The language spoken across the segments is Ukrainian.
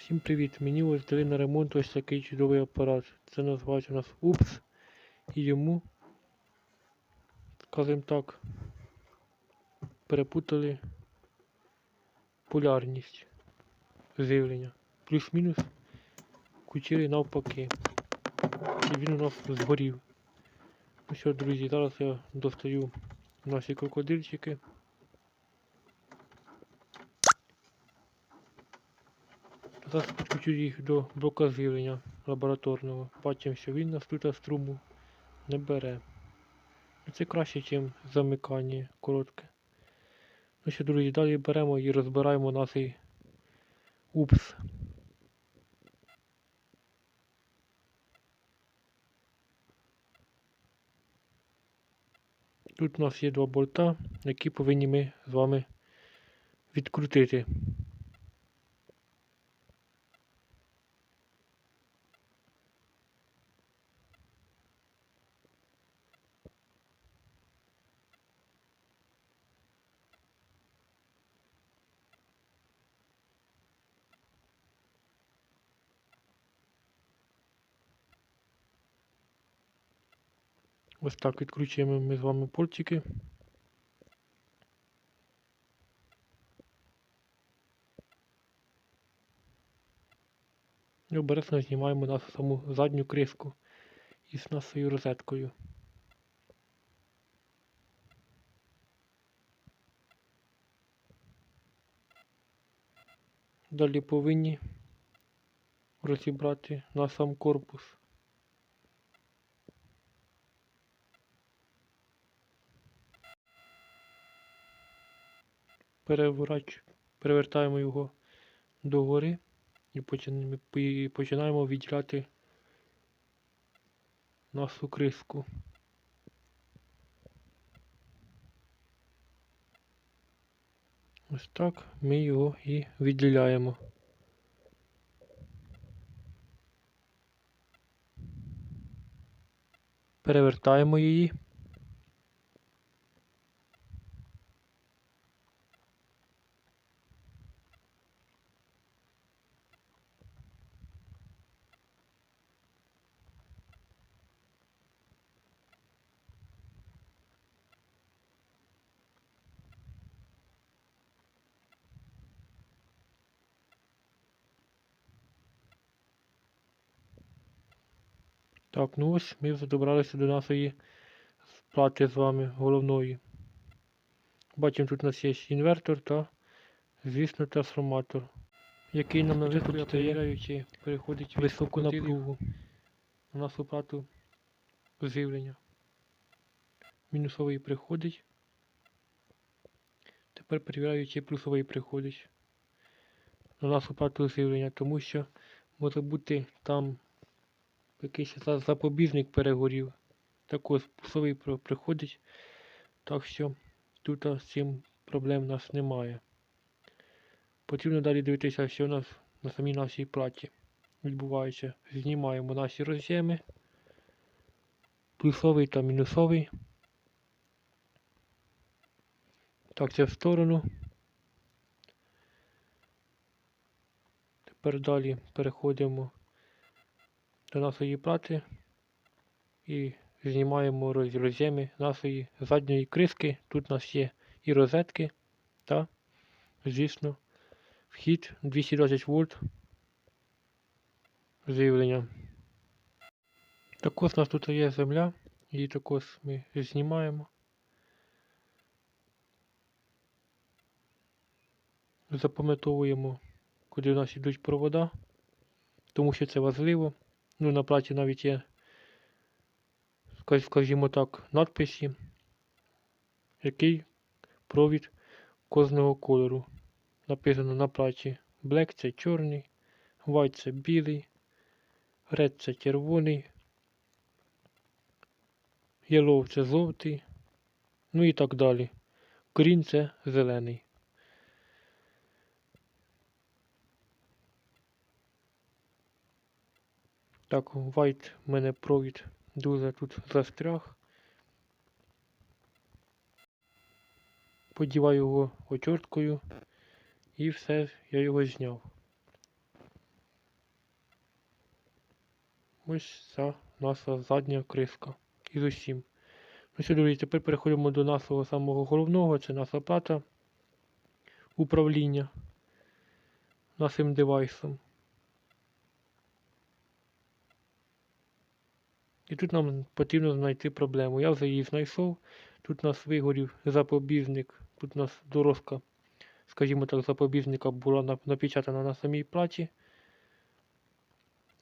Всім привіт! Мені ось дали на ремонт ось такий чудовий апарат. Це називається у нас УПС. І йому, скажімо так, перепутали полярність живлення. Плюс-мінус включили навпаки. І він у нас згорів. Ну що, друзі, зараз я достаю наші крокодильчики. Зараз підключу їх до блока живлення лабораторного. Бачимо, що він нас тут струму не бере. Це краще, ніж замикання коротке. Ну що, друзі, далі беремо і розбираємо наш УПС. Тут у нас є два болта, які повинні ми з вами відкрутити. Ось так відкручуємо ми з вами портики. І обережно знімаємо нашу саму задню кришку із нашою розеткою. Далі повинні розібрати на сам корпус. Переворач... перевертаємо його догори і починаємо відділяти нашу криску. Ось так ми його і відділяємо. Перевертаємо її. Так, ну ось ми вже добралися до нашої плати з вами головної. Бачимо, тут у нас є інвертор та, звісно, трансформатор, який нам на виході перевіряючи переходить високу напругу на нашу плату живлення. Мінусовий приходить. Тепер перевіряючи плюсовий приходить на нашу плату живлення, тому що може бути там якийсь за- запобіжник перегорів. Також пусовий про- приходить. Так що тут з цим проблем у нас немає. Потрібно далі дивитися, що у нас на самій нашій платі відбувається. Знімаємо наші роз'єми. Плюсовий та мінусовий. Так, це в сторону. Тепер далі переходимо до нашої плати і знімаємо роз- роз'єми нашої задньої криски. Тут у нас є і розетки та, звісно, вхід 220 вольт живлення. Також у нас тут є земля, її також ми знімаємо. Запам'ятовуємо, куди у нас йдуть провода, тому що це важливо. Ну, на платі навіть є, скажімо так, надписі, який провід кожного кольору. Написано на платі Black це чорний, White це білий, Red це червоний, Yellow це жовтий, ну і так далі. Green це зелений. Так, White в мене провід дуже тут застряг. Подіваю його очорткою і все, я його зняв. Ось ця наша задня криска. Із усім. Ну що, друзі, тепер переходимо до нашого самого головного, це наша плата управління нашим девайсом. І тут нам потрібно знайти проблему. Я вже її знайшов. Тут у нас вигорів запобіжник, тут у нас дорожка, скажімо так, запобіжника була напечатана на самій платі.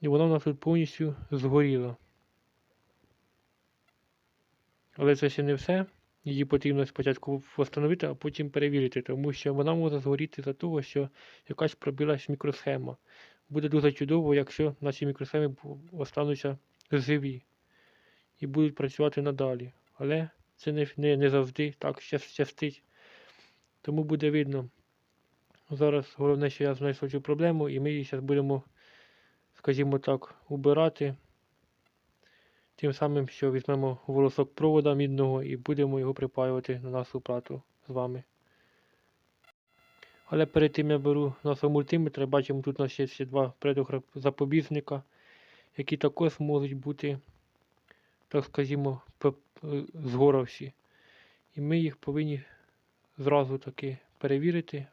І вона у нас тут повністю згоріла. Але це ще не все. Її потрібно спочатку встановити, а потім перевірити, тому що вона може згоріти за того, що якась пробилась мікросхема. Буде дуже чудово, якщо наші мікросхеми остануться живі і будуть працювати надалі. Але це не не, не завжди так щастить. Тому буде видно. Зараз головне, що я знайшов цю проблему, і ми її зараз будемо, скажімо так, убирати. Тим самим, що візьмемо волосок провода мідного і будемо його припаювати на нашу плату з вами. Але перед тим я беру нашого мультиметра, бачимо, тут у нас ще два запобіжника, які також можуть бути, так скажімо, згоравші. І ми їх повинні зразу таки перевірити.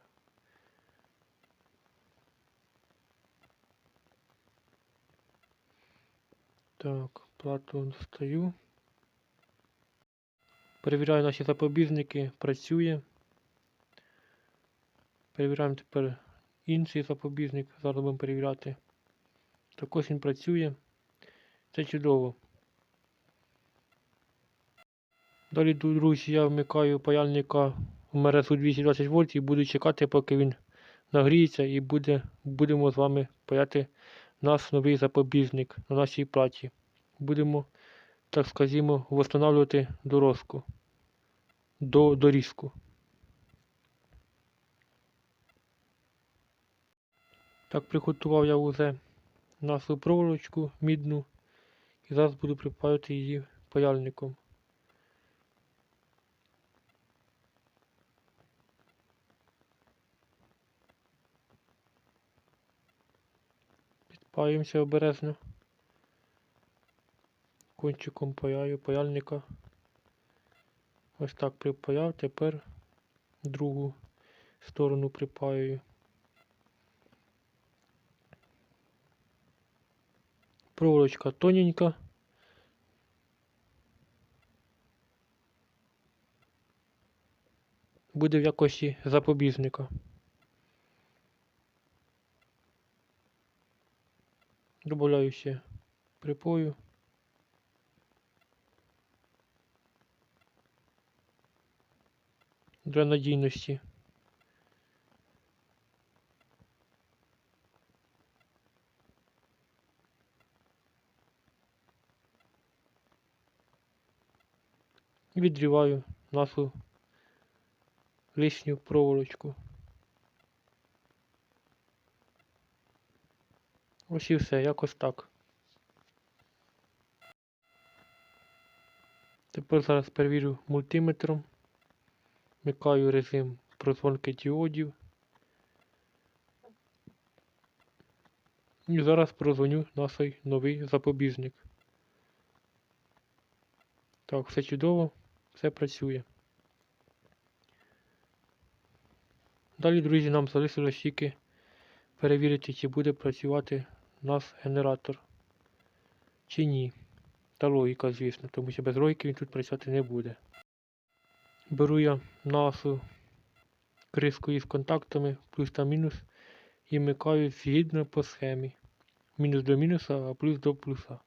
Так плату достаю. Перевіряю наші запобіжники, працює. Перевіряємо тепер інший запобіжник, зараз будемо перевіряти. Також він працює. Це чудово. Далі, друзі, я вмикаю паяльника в мережу 220 вольт і буду чекати, поки він нагріється і буде, будемо з вами паяти наш новий запобіжник на нашій платі будемо, так скажімо, встановлювати дорожку до дорізку. Так, приготував я вже нашу проволочку мідну і зараз буду припаювати її паяльником. Підпаємося обережно кончиком паяю паяльника. Ось так припаяв, тепер другу сторону припаюю. Проволочка тоненька. Буде в якості запобіжника. Добавляю ще припою. для надійності. Відріваю нашу лишню проволочку. Ось і все, якось так. Тепер зараз перевірю мультиметром. Вмикаю режим прозвонки діодів. І зараз прозвоню наш новий запобіжник. Так, все чудово, все працює. Далі, друзі, нам залишилось тільки перевірити, чи буде працювати наш генератор, чи ні. Та логіка, звісно, тому що без логіки він тут працювати не буде. Беру я нашу криску із контактами, плюс та мінус, і вмикаю згідно по схемі. Мінус до мінуса, а плюс до плюса.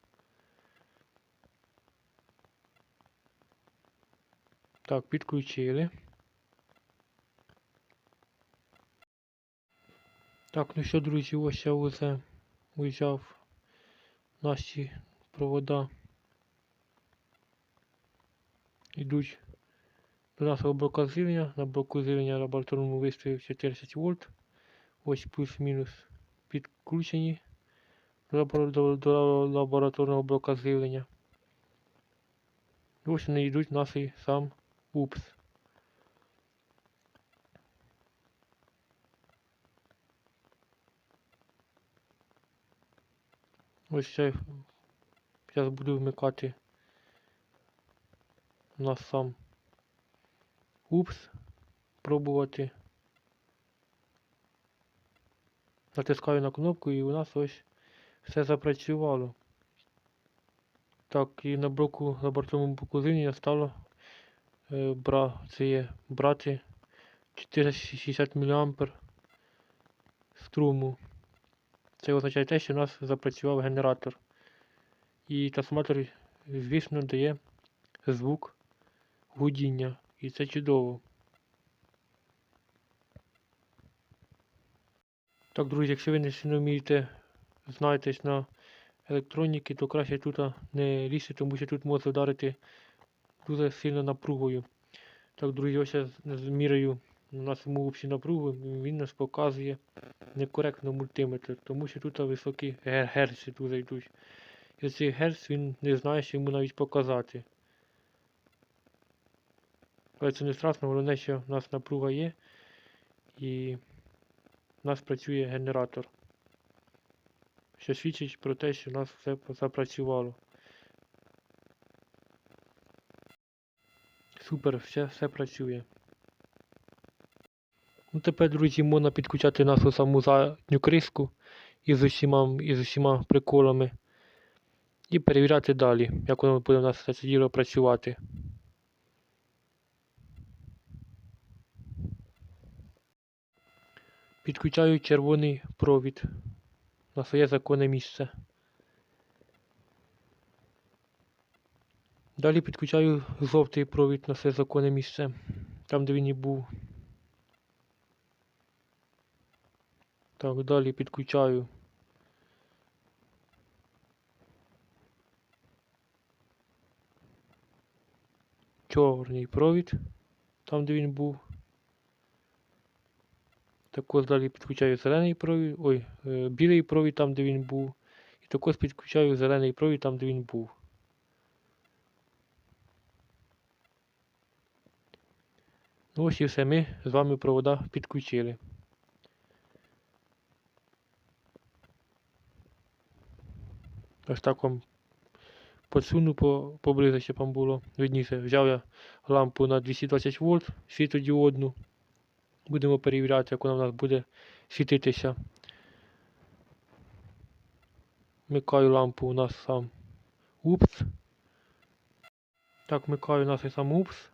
Так, підключили. Так, ну що, друзі, ось я вже взяв наші провода. Ідуть до нашого блока живлення. На блоку живлення лабораторному виставив 40 вольт. Ось плюс-мінус підключені до, лабораторного блока живлення. ось вони йдуть в наш сам УПС. Ось цей Зараз буду вмикати у нас сам упс, пробувати. Натискаю на кнопку і у нас ось все запрацювало. Так, і на блоку, на бортовому блоку зрівняння стало е, бра, це є брати 460 мА струму. Це означає те, що у нас запрацював генератор. І трансформатор, звісно, дає звук гудіння. І це чудово. Так, друзі, якщо ви не вмієте, знаєтесь на електроніки, то краще тут не лізти, тому що тут може вдарити дуже сильно напругою. Так, друзі, ось я зміряю на саму общу напругу, він нас показує некоректно мультиметр, тому що тут високі герці дуже йдуть. І цей герц він не знає, що йому навіть показати. Але це не страшно, головне, що в нас напруга є і в нас працює генератор. Що свідчить про те, що в нас все запрацювало. Супер, все, все працює. Ну тепер, друзі, можна підключати нашу саму задню криску із усіма, із усіма приколами. І перевіряти далі, як воно буде у нас це діло працювати. Підключаю червоний провід на своє законне місце. Далі підключаю жовтий провід на своє законне місце, там де він і був. Так, далі підключаю чорний провід, там де він був. Також далі підключаю зелений провід, ой, е, білий провід там, де він був. І також підключаю зелений провід там, де він був. Ну ось і все ми з вами провода підключили. Ось так вам подсуну по, поблизу, щоб вам було видніше. Взяв я лампу на 220 вольт світодіодну. Будемо перевіряти, як вона в нас буде світитися. Вмикаю лампу у нас сам упс. Так, вмикаю у нас і сам упс.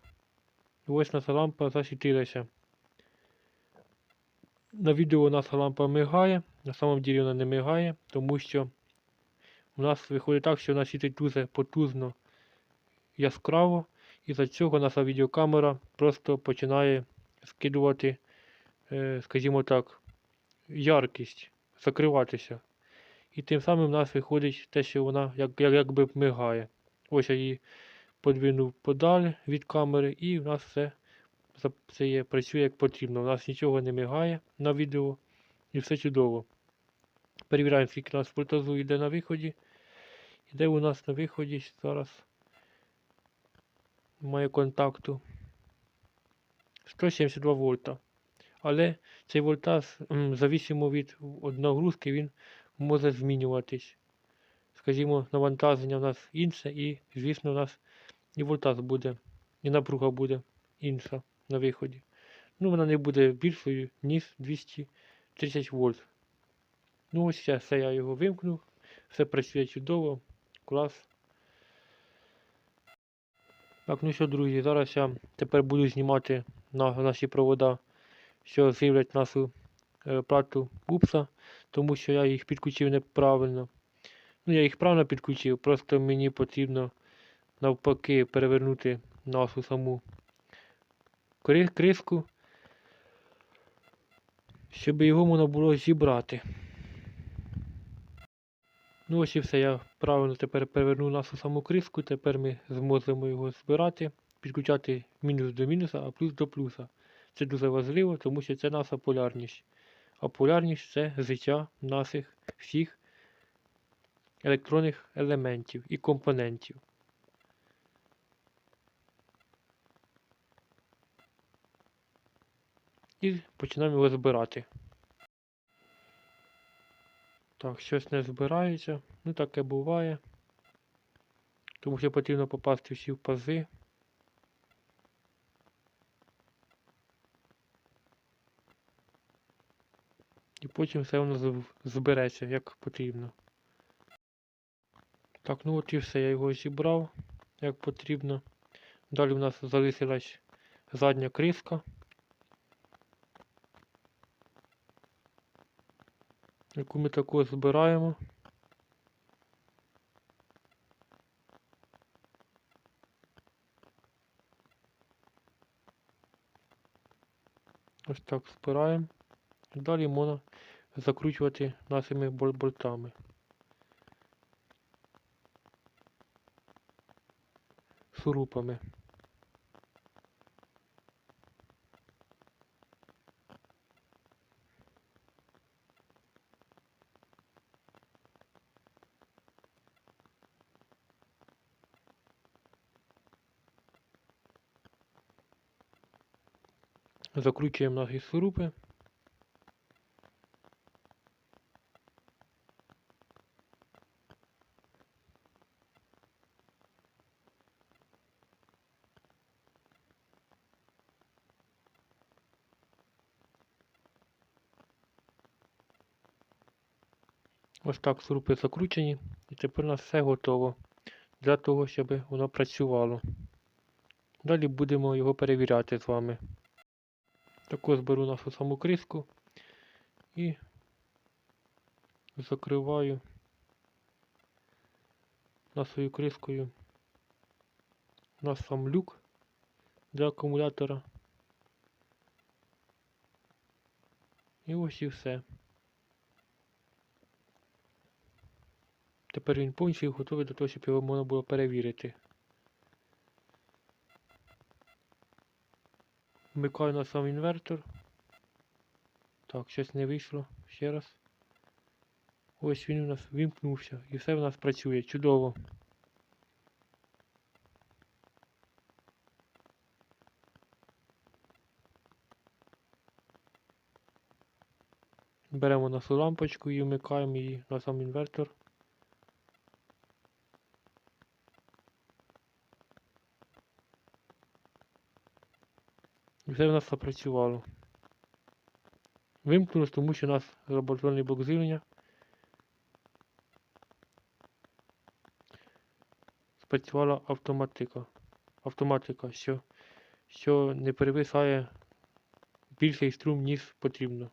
І ось наша лампа засвітилася. На відео наша лампа мигає, на самом ділі вона не мигає, тому що у нас виходить так, що вона світить дуже потужно яскраво, і за цього наша відеокамера просто починає скидувати, е, скажімо так, яркість, закриватися. І тим самим в нас виходить те, що вона як, як, якби мигає. Ось я її подвинув подалі від камери, і в нас все це є, працює як потрібно. У нас нічого не мигає на відео і все чудово. Перевіряємо, скільки у нас вольтажу йде на виході. Іде у нас на виході зараз. Має контакту. 172 вольта. Але цей вольтаж, м, зависимо від нагрузки, він може змінюватись. Скажімо, навантаження у нас інше, і, звісно, у нас і вольтаж буде, і напруга буде інша на виході. Ну, вона не буде більшою, ніж 230 вольт. Ну, ось все, все я його вимкнув. Все працює чудово. Клас. Так, ну що, друзі, зараз я тепер буду знімати на наші провода, що живлять нашу е, плату упса, тому що я їх підключив неправильно. Ну, я їх правильно підключив, просто мені потрібно навпаки перевернути нашу саму кри- криску, щоб його можна було зібрати. Ну ось і все, я правильно тепер переверну нашу саму криску, тепер ми зможемо його збирати, підключати мінус до мінуса, а плюс до плюса. Це дуже важливо, тому що це наша полярність. А полярність це життя наших всіх електронних елементів і компонентів. І починаємо його збирати. Так, щось не збирається. Ну таке буває. Тому що потрібно попасти всі в пази. І потім все воно збереться, як потрібно. Так, ну от і все, я його зібрав, як потрібно. Далі в нас залишилась задня криска. Яку ми також збираємо. Ось так збираємо. І далі можна закручувати нашими бол- болтами. Шурупами. Закручуємо наші шурупи. Ось так шурупи закручені. І тепер у нас все готово для того, щоб воно працювало. Далі будемо його перевіряти з вами. Також беру нашу саму криску і закриваю нашою крискою наш сам люк для акумулятора. І ось і все. Тепер він повністю готовий до того, щоб його можна було перевірити. Вмикаю на сам інвертор. Так, щось не вийшло. Ще раз. Ось він у нас вимкнувся і все в нас працює. Чудово. Беремо нашу лампочку і вмикаємо її на сам інвертор. І все в нас запрацювало. Вимкнулось, тому що у нас лабораторний блок живлення спрацювала автоматика. Автоматика, що, що не перевисає більший струм, ніж потрібно.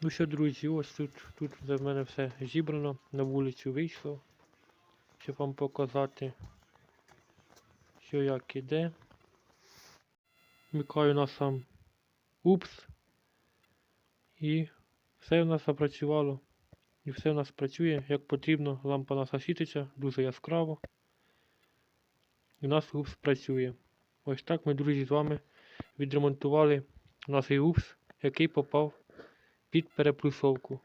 Ну що, друзі, ось тут, тут в мене все зібрано, на вулицю вийшло, щоб вам показати, що як іде. Вмикаю на сам упс. І все в нас запрацювало. І все в нас працює як потрібно. Лампа наша світиться дуже яскраво. І у нас упс працює. Ось так ми, друзі, з вами відремонтували наш упс, який попав під переплюсовку.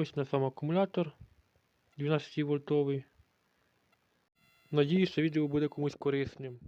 Ось на сам акумулятор 12 вольтовий. Надіюсь, що відео буде комусь корисним.